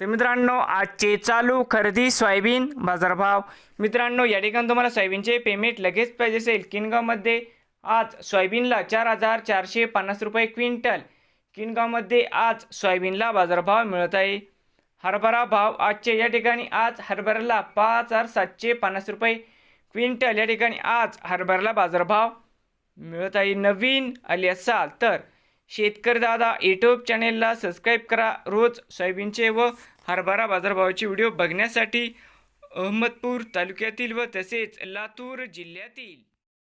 तर मित्रांनो आजचे चालू खरेदी सोयाबीन बाजारभाव. मित्रांनो या ठिकाणी तुम्हाला सोयाबीनचे पेमेंट लगेच पाहिजे असेल. किनगावमध्ये आज सोयाबीनला चार हजार चारशे पन्नास रुपये क्विंटल. किनगावमध्ये आज सोयाबीनला बाजारभाव मिळत आहे. हरभरा भाव आजचे या ठिकाणी आज हरभऱ्याला पाच हजार सातशे पन्नास रुपये क्विंटल. या ठिकाणी आज हरभऱ्याला बाजारभाव मिळत आहे. नवीन आले असाल तर शेतकरी दादा यूट्यूब चॅनेलला सबस्क्राईब करा. रोज सोयाबीनचे व हरभरा बाजारभावाचे व्हिडिओ बघण्यासाठी अहमदपूर तालुक्यातील व तसेच लातूर जिल्ह्यातील.